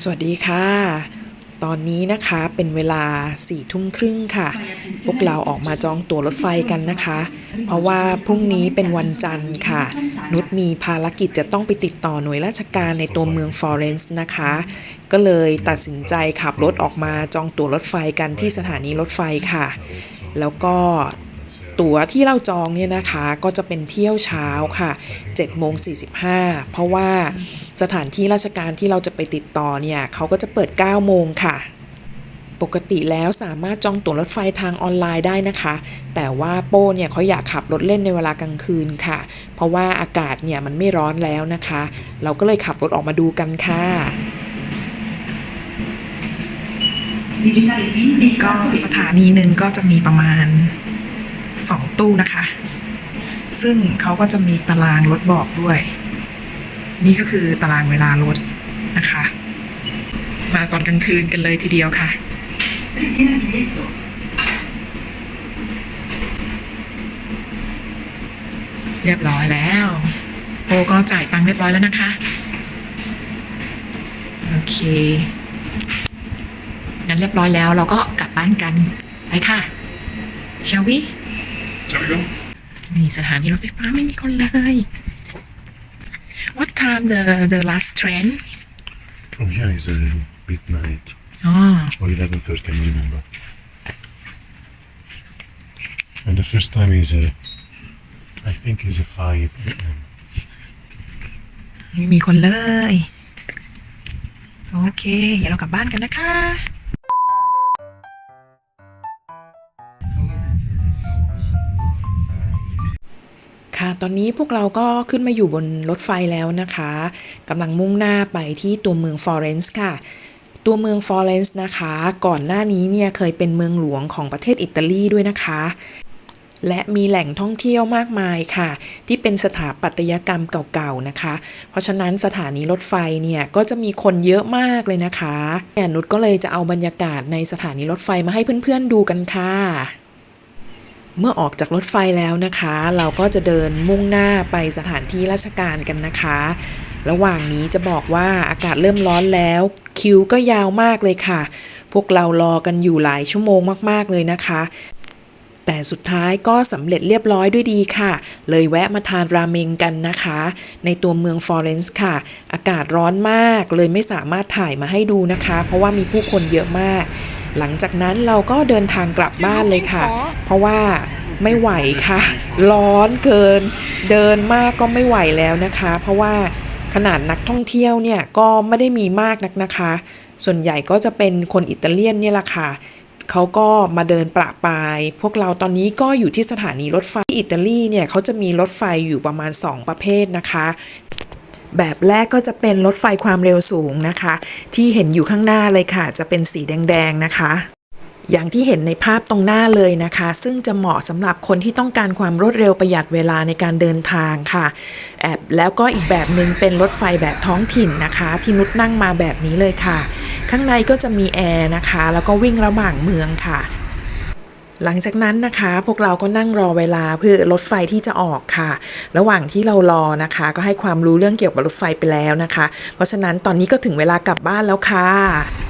สวัสดีค่ะ ตอนนี้นะคะเป็นเวลา4ี่ทุ่มครึ่งค่ะ พวกเราออกมาจองตั๋วรถไฟกันนะคะ เพราะว่าพรุ่งนี้เป็นวันจันทร์ค่ะ นุชมีภารกิจจะต้องไปติดต่อหน่วยราชการในตัวเมืองฟลอเรนซ์นะคะ ก็เลยตัดสินใจขับรถออกมาจองตั๋วรถไฟกันที่สถานีรถไฟค่ะ แล้วก็ ตั๋วที่เราจองเนี่ยนะคะก็จะเป็นเที่ยวเช้าค่ะ7โมง45 เพราะว่าสถานที่ราชการที่เราจะไปติดต่อเนี่ยเขาก็จะเปิด 9 โมงค่ะ ปกติแล้วสามารถจองตั๋วรถไฟทางออนไลน์ได้นะคะ แต่ว่าโป้เนี่ยเขาอยากขับรถเล่นในเวลากลางคืนค่ะ เพราะว่าอากาศเนี่ยมันไม่ร้อนแล้วนะคะ เราก็เลยขับรถออกมาดูกันค่ะก็สถานีหนึ่งก็จะมีประมาณ สองตู้นะคะ ซึ่งเขาก็จะมีตารางรถบอกด้วย นี่ก็คือตารางเวลารถนะคะ มาตอนกลางคืนกันเลยทีเดียวค่ะเรียบร้อยแล้วโอก็จ่ายตังค์เรียบร้อยแล้วนะคะ โอเค งั้นเรียบร้อยแล้วเราก็กลับบ้านกัน ไปค่ะ shall we Shall we go? นี่สถานีรถไฟฟ้าไม่มีคนเลย What time the the last train From here is uh, midnight อ๋อ or 11.30, I can't remember. And the first time is, uh, I think, is a 5 a.m. ไม่มีคนเลย โอเค เดี๋ยวเรากลับบ้านกันนะคะ ค่ะ ตอนนี้พวกเราก็ขึ้นมาอยู่บนรถไฟแล้วนะคะกำลังมุ่งหน้าไปที่ตัวเมืองฟลอเรนซ์ค่ะ ตัวเมืองฟลอเรนซ์นะคะ ก่อนหน้านี้เนี่ยเคยเป็นเมืองหลวงของประเทศอิตาลีด้วยนะคะ และมีแหล่งท่องเที่ยวมากมายค่ะ ที่เป็นสถาปัตยกรรมเก่าๆนะคะ เพราะฉะนั้นสถานีรถไฟเนี่ยก็จะมีคนเยอะมากเลยนะคะแอนนุชก็เลยจะเอาบรรยากาศในสถานีรถไฟมาให้เพื่อนๆดูกันค่ะ เมื่อออกจากรถไฟแล้วนะคะ เราก็จะเดินมุ่งหน้าไปสถานที่ราชการกันนะคะ ระหว่างนี้จะบอกว่าอากาศเริ่มร้อนแล้ว คิวก็ยาวมากเลยค่ะ พวกเรารอกันอยู่หลายชั่วโมงมากๆเลยนะคะ แต่สุดท้ายก็สำเร็จเรียบร้อยด้วยดีค่ะ เลยแวะมาทานราเมงกันนะคะ ในตัวเมืองฟลอเรนซ์ค่ะ อากาศร้อนมากเลยไม่สามารถถ่ายมาให้ดูนะคะ เพราะว่ามีผู้คนเยอะมาก หลังจากนั้นเราก็เดินทางกลับบ้านเลยค่ะ เพราะว่าไม่ไหวค่ะ ร้อนเกิน เดินมากก็ไม่ไหวแล้วนะคะ เพราะว่าขนาดนักท่องเที่ยวเนี่ยก็ไม่ได้มีมากนักนะคะ ส่วนใหญ่ก็จะเป็นคนอิตาเลียนเนี่ยแหละค่ะเขาก็มาเดินประปราย พวกเราตอนนี้ก็อยู่ที่สถานีรถไฟที่อิตาลีเนี่ยเขาจะมีรถไฟอยู่ประมาณ 2 ประเภทนะคะ แบบแรกก็จะเป็นรถไฟความเร็วสูงนะคะ ที่เห็นอยู่ข้างหน้าเลยค่ะ จะเป็นสีแดง ๆ นะคะอย่างที่เห็นในภาพตรงหน้าเลยนะคะ ซึ่งจะเหมาะสำหรับคนที่ต้องการความรวดเร็วประหยัดเวลาในการเดินทางค่ะแอบแล้วก็อีกแบบหนึ่งเป็นรถไฟแบบท้องถิ่นนะคะ ที่นุชนั่งมาแบบนี้เลยค่ะ ข้างในก็จะมีแอร์นะคะ แล้วก็วิ่งระหว่างเมืองค่ะ หลังจากนั้นนะคะ พวกเราก็นั่งรอเวลาเพื่อรถไฟที่จะออกค่ะ ระหว่างที่เรารอนะคะ ก็ให้ความรู้เรื่องเกี่ยวกับรถไฟไปแล้วนะคะ เพราะฉะนั้นตอนนี้ก็ถึงเวลากลับบ้านแล้วค่ะ